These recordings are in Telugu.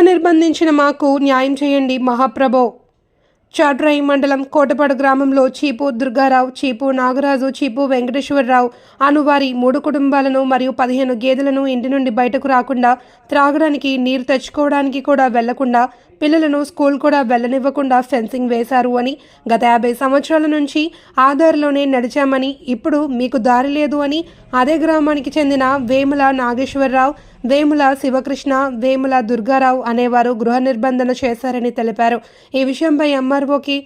నిర్బంధించిన మాకు న్యాయం చేయండి మహాప్రభో. చాట్రాయి మండలం కోటపాడు గ్రామంలో చీపు దుర్గారావు చీపు నాగరాజు చీపు వెంకటేశ్వరరావు అనువారి మూడు కుటుంబాలను మరియు పదిహేను గేదెలను ఇంటి నుండి బయటకు రాకుండా త్రాగడానికి నీరు తెచ్చుకోవడానికి కూడా వెళ్ళకుండా పిల్లలను స్కూల్ కూడా వెళ్ళనివ్వకుండా ఫెన్సింగ్ వేశారు అని గత యాభై సంవత్సరాల నుంచి ఆధార్లోనే నడిచామని ఇప్పుడు మీకు దారి లేదు అని అదే గ్రామానికి చెందిన వేముల నాగేశ్వరరావు వేముల శివకృష్ణ వేముల దుర్గారావు అనేవారు గృహ నిర్బంధన చేశారని తెలిపారు. ఈ విషయంపై ఎంఆర్ఓకి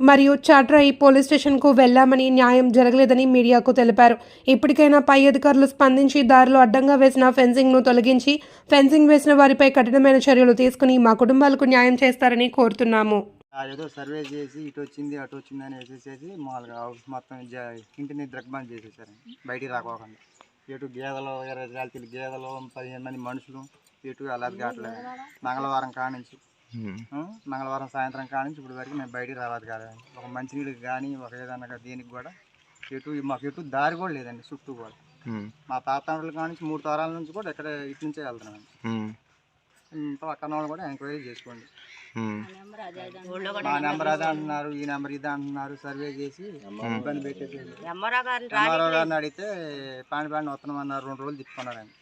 మరియు చాట్రాయి పోలీస్ స్టేషన్కు వెళ్ళామని న్యాయం జరగలేదని మీడియాకు తెలిపారు. ఇప్పటికైనా పై అధికారులు స్పందించి దారిలో అడ్డంగా వేసిన ఫెన్సింగ్ను తొలగించి ఫెన్సింగ్ వేసిన వారిపై కఠినమైన చర్యలు తీసుకుని మా కుటుంబాలకు న్యాయం చేస్తారని కోరుతున్నాము. ఏదో సర్వే చేసి ఇటు వచ్చింది అటు వచ్చింది అని వేసేసేసి మామూలుగా హౌస్ మొత్తం ఇంటిని ద్రగ్బాన్ చేసేసారు. బయటికి రాకోకుండా. ఇటు గేదెలు ఇరవై జాతీయులు గేదెలు పదిహేను మంది మనుషులు ఇటు అలా కావట్లేదు మంగళవారం కానించి. మంగళవారం సాయంత్రం కానించి ఇప్పుడు వరకు మేము బయటికి రావాలి కాదు ఒక మంచినీళ్ళకి కానీ ఒక ఏదన్నా దేనికి కూడా ఎటు మాకు ఎటు దారి కూడా లేదండి చుట్టూ కూడా. మా తాతండ్రుల కానించి మూడు తరాల నుంచి కూడా ఇక్కడ ఇటు నుంచే వెళ్తున్నాం. పక్కన వాళ్ళు కూడా ఎంక్వైరీ చేసుకోండి. మా నెంబర్ అదే అంటున్నారు ఈ నెంబర్ ఇదే అంటున్నారు సర్వే చేసి ఇబ్బంది పెట్టేసి ఎంఆర్ఓ గారిని అడిగితే పాని పాని వస్తున్నాం అన్నారు రెండు రోజులు తిప్పుకున్నారండి.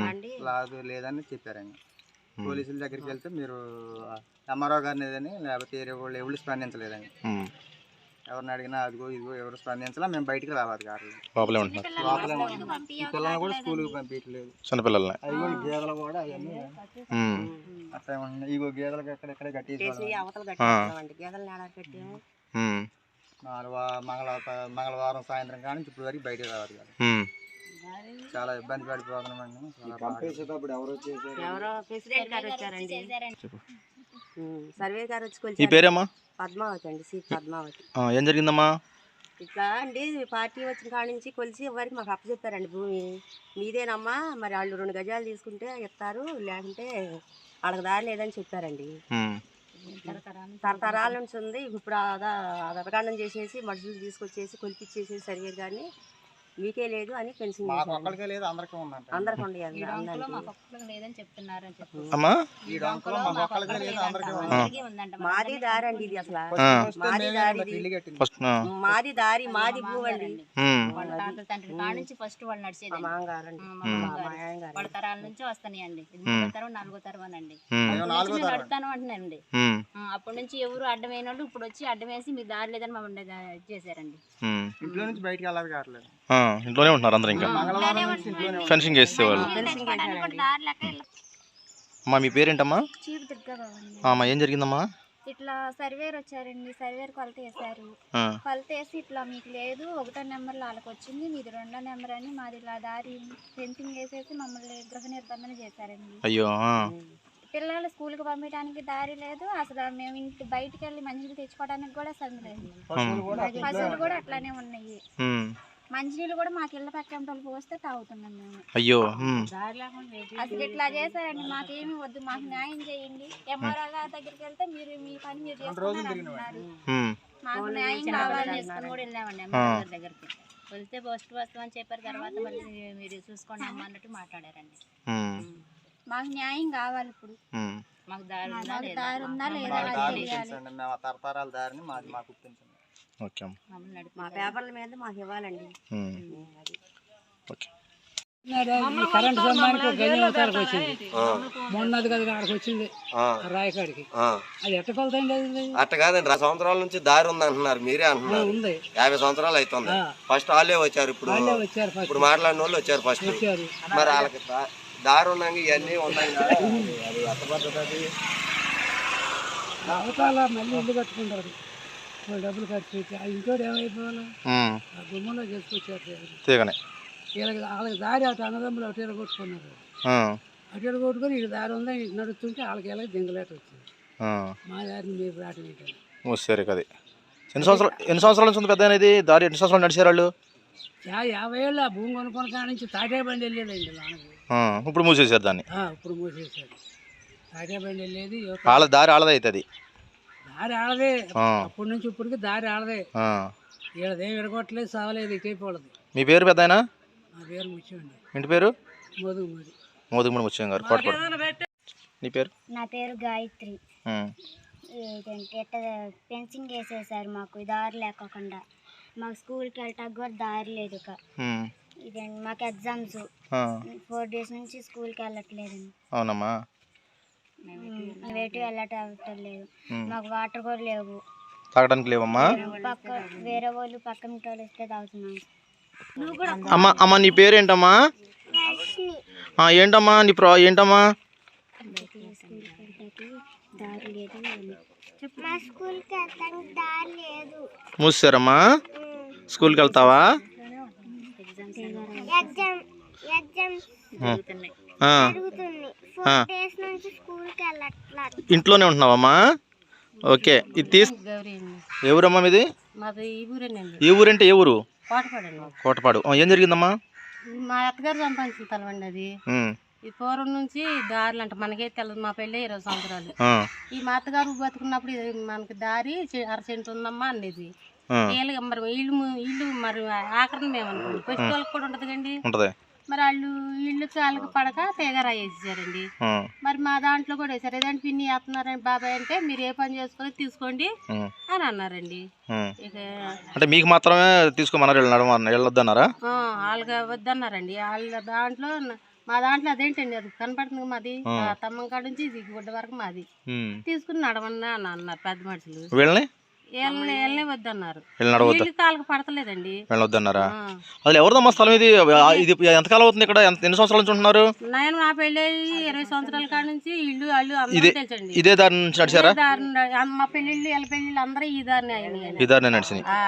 రాండి లేదు లేదని చెప్పారండి. పోలీసుల దగ్గరికి వెళ్తే మీరు ఎంఆర్ఓ గారిని ఏదని లేకపోతే వేరే వాళ్ళు ఎవరు స్పందించలేదండి. ఎవరిని అడిగినా అదిగో ఇదిగో ఎవరు స్పందించలా మేము బయటికి రావాలి కాదు లోపలే ఉంటున్నారు. లోపలే ఉన్నాం. ఈ పిల్లల్ని కూడా స్కూల్కి పంపించలేదు చిన్నపిల్లల్ని. గేదెలు కూడా అవన్నీ. ఉమ్. అట్లా ఉన్నాయి ఇగో గేదెలకు ఎక్కడెక్కడ కట్టేసి అవతల గేదెలు ఉమ్. మంగళవారం మంగళవారం సాయంత్రం కానీ ఇప్పుడు వరకు బయటికి రావాలి కాదు ఉమ్. చాలా ఇబ్బంది పడిపోతున్నామండి చాలా ఎవరు వచ్చేసారు? ఎవరో ప్రెసిడెంట్ గారు వచ్చారండి. చెప్పు. ఉమ్, సర్వే గారు వచ్చి పేరేమ్మా? పద్మావతి అండి సి పద్మావతి. ఆ, ఏం జరిగిందమ్మా? ఇట్లా అండి పార్టీ వచ్చిన కాడ నుంచి కొలిసి ఎవరికి మాకు అప్పచెప్పారండి భూమి. మీదేనమ్మా మరి వాళ్ళు రెండు గజాలు తీసుకుంటే ఇస్తారు లేకుంటే వాళ్ళకి దారి లేదని చెప్పారండి. ఉమ్. తరతరాల నుంచి ఉంది. ఇప్పుడు అదరకాండం చేసేసి మనుషులు తీసుకొచ్చేసి కొలిపించేసి సర్వే కానీ మీకే లేదు అని పెన్షన్ లేదు అందరికీ ఉందంట. ఉండే అమ్మా? మాది దారి అండి ఇది అసలు. మాది దారి. మాది దారి మాది కాడ నుంచి ఫస్ట్ వాళ్ళు నడిచేది. మా మా మా వాళ్ళ తరాల నుంచి మూడో తరం నాలుగో తరం తరం. నడుతాను. ఆ, అప్పటి నుంచి ఎవరు అడ్డమైన వాళ్ళు ఇప్పుడు వచ్చి అడ్డం వేసి మీకు దారి లేదని మమ్మల్ని చేశారండి. ఇంట్లో నుంచి బయటికి వెళ్ళాలి కావట్లేదు. ఇంట్లోనే ఉంటున్నారు అందరు ఇంకా. ఫెన్సింగ్ వేసేవాళ్ళు అమ్మా మీ పేరేంటమ్మా? అమ్మా ఏం జరిగిందమ్మా? ఇట్లా సర్వేర్ వచ్చారండి. సర్వేర్ కొలత వేశారు. ఆ. కొలత వేసి ఇట్లా మీకు లేదు. ఒకటో నెంబర్ వాళ్ళకి వచ్చింది. మీది రెండో నెంబర్ అని మాది ఇలా దారి ఫెన్సింగ్ వేసేసి మమ్మల్ని గృహ నిర్బంధన చేశారండి. అయ్యో. పిల్లలు స్కూల్కి పంపించడానికి దారి లేదు. అసలు మేము ఇంటి బయటికి వెళ్ళి తెచ్చుకోవడానికి కూడా సందు లేదు. పశువులు కూడా అట్లానే ఉన్నాయి. మంచినీళ్ళు కూడా మాకు ఇళ్ళ పక్కన వాళ్ళు పోస్తే తాగుతున్నాం మేము. అయ్యో. అసలు ఇట్లా చేశారండి మాకేమి వద్దు మాకు న్యాయం చేయండి. గారి దగ్గరికి వెళ్తే మీరు మీ పని మీరు చేసుకున్నారు. మాకు న్యాయం చిన్న కావాలి పిల్లలు తీసుకొని కూడా వెళ్ళామండి అమ్మగారి దగ్గరికి. వెళ్తే ఫస్ట్ వస్తామని చెప్పారు తర్వాత మళ్ళీ మీరు చూసుకోండి అమ్మ అన్నట్టు మాట్లాడారండి. మాకు న్యాయం కావాలి ఇప్పుడు. మాకు దారి ఉందా మాకు లేదా? దారి ఉందా లేదా? మాకు అది దారి తెలియాలి. ఇప్పించండి మేము ఆ తరతరాల దారిని మాది మాకు ఓకే అమ్మ. మమ్మల్ని నడిపి మా పేపర్ల మీద మాకు ఇవ్వాలండి. ఉమ్. ఓకే. ఈ కరెంట్ స్తంభానికి ఒక గజం అవతారకు వచ్చింది. మొన్నది కదా అక్కడికి వచ్చింది. రాయకాడికి. అది ఎట్ట కొలతండి అట్ట కాదండి రెండు సంవత్సరాల నుంచి దారి ఉంది అంటున్నారు మీరే ఆ, అంటున్నారు ఉంది. యాభై సంవత్సరాలు అవుతుంది ఆ. ఫస్ట్ వాళ్ళే వచ్చారు ఇప్పుడు. వాళ్ళే వచ్చారు ఫస్ట్. ఇప్పుడు మాట్లాడిన వాళ్ళు వచ్చారు ఫస్ట్. మరి వాళ్ళకి దారి ఉన్నాక ఇవన్నీ ఉన్నాయి? అవతాల మళ్ళీ ఇల్లు కట్టుకుంటారు. డబ్బులు ఖర్చు పెట్టి ఆ ఇంకోటి ఏమైపోవాలి. ఆ గుమ్మంలో చేసుకొచ్చారు వీళ్ళకి వాళ్ళకి దారి అటు అన్నదమ్ములు అటు ఇళ్ళ కొట్టుకున్నారు. అటు ఇళ్ళ కొట్టుకొని ఇటు దారి ఉందా ఇటు నడుస్తుంటే వాళ్ళకి ఎలా దింగలేట వచ్చింది. మా దారిని మీరు ఓ సరే కది ఎన్ని సంవత్సరాలు ఎన్ని సంవత్సరాల నుంచి పెద్ద అనేది దారి ఎన్ని సంవత్సరాలు నడిచారు వాళ్ళు? యా యాభై ఏళ్ళు ఆ భూమి కొనుక్కున్న కాడ నుంచి తాటే బండి వెళ్ళేదండి ఇప్పుడు మూసేసారు దాన్ని. ఇప్పుడు మూసేశారు. తాటే బండి వెళ్ళేది వాళ్ళ దారి వాళ్ళది అవుతుంది దారి ఆడదే. అప్పటి నుంచి ఇప్పటికి దారి ఆడదే. ఆ. వీళ్ళదేం విడగొట్టలేదు సావలేదు ఇటైపోలేదు మీ పేరు పెద్ద ఆయన నా పేరు ముఖ్యమండి ఇంటి పేరు? మోది మోదుగుమడి ముత్యం గారు కోటపాడు. నీ పేరు? నా పేరు గాయత్రి. ఏంటంటే ఫెన్సింగ్ వేసేసారు మాకు దారి లేకోకుండా. మాకు స్కూల్కి వెళ్ళటానికి కూడా దారి లేదు ఇక. ఇదండి మాకు ఎగ్జామ్స్. ఫోర్ డేస్ నుంచి స్కూల్కి వెళ్ళట్లేదండి. అవునమ్మా. వేటు వెళ్ళటం లేదు. మాకు వాటర్ కూడా లేవు. తాగడానికి లేవమ్మా? పక్క వేరే వాళ్ళు పక్కన వాళ్ళు ఇస్తే తాగుతున్నాం. అమ్మ అమ్మ. నీ పేరు ఏంటమ్మా ఆ, ఏంటమ్మా నీ ప్రో ఏంటమ్మా? స్కూల్కి వెళ్ళటానికి దారి లేదు. మా స్కూల్కి వెళ్ళటానికి దారి లేదు మూసారమ్మా స్కూల్కి వెళ్తావా ఎగ్జామ్ ఇంట్లోనే ఉంటున్నావమ్మా? ఓకే. ఇది తీసు ఊరమ్మా మీది? ఈ ఏ ఊరంటే ఏ ఊరు? కోటపాడు ఏం జరిగిందమ్మా? మా అత్తగారు సంపాదించిన తలవండి అది. ఈ పూర్వం నుంచి దారులు అంట. మనకే తెలియదు మా పెళ్ళి ఇరవై సంవత్సరాలు. ఆ, ఈ మా అత్తగారు బతుకున్నప్పుడు ఇది మనకి దారి అర సెంటు ఉందమ్మా అనేది ఆ, వీళ్ళకి మరి ఇల్లు ఇల్లు మరి ఆఖరిని మేము అనుకోండి వాళ్ళకి కూడా ఉంటుంది కండి ఉంటది. మరి వాళ్ళు ఇల్లుకి వాళ్ళకి పడక తెగరా వేసేసారండి మరి మా దాంట్లో కూడా వేసారు ఏదంటే పిన్ని వేస్తున్నారని బాబాయ్ అంటే మీరు ఏ పని చేసుకొని తీసుకోండి అని అన్నారండి. అంటే మీకు మాత్రమే తీసుకోమన్నారు వెళ్ళొద్దన్నారా? వాళ్ళకి వద్దన్నారండి. వాళ్ళ దాంట్లో మా దాంట్లో అదేంటండి అది కనపడుతుంది మాది. తమ్మం కాడ నుంచి ఇది గుడ్డ వరకు మాది. తీసుకుని నడవన్నా అని అన్నారు పెద్ద మనుషులు. వీళ్ళని వీళ్ళని వీళ్ళనే వద్దన్నారు వీళ్ళని నడవద్దు వీళ్ళకి కాళ్ళకి పడతలేదండి. వెళ్ళొద్దన్నారా ఆ. అసలు ఎవరిదమ్మా స్థలం ఇది? ఇది ఎంతకాలం అవుతుంది ఇక్కడ? ఎన్ని సంవత్సరాల నుంచి ఉంటున్నారు? నేను నా పెళ్ళి ఇరవై సంవత్సరాల కాడ నుంచి ఇల్లు అల్లు ఇదే ఇదే దారి నుంచి నడిచారా? మా పెళ్ళిళ్ళు వీళ్ళ పెళ్ళిళ్ళు అందరూ ఈ దారిని ఈ దారినే నడిచినాయి. ఆ.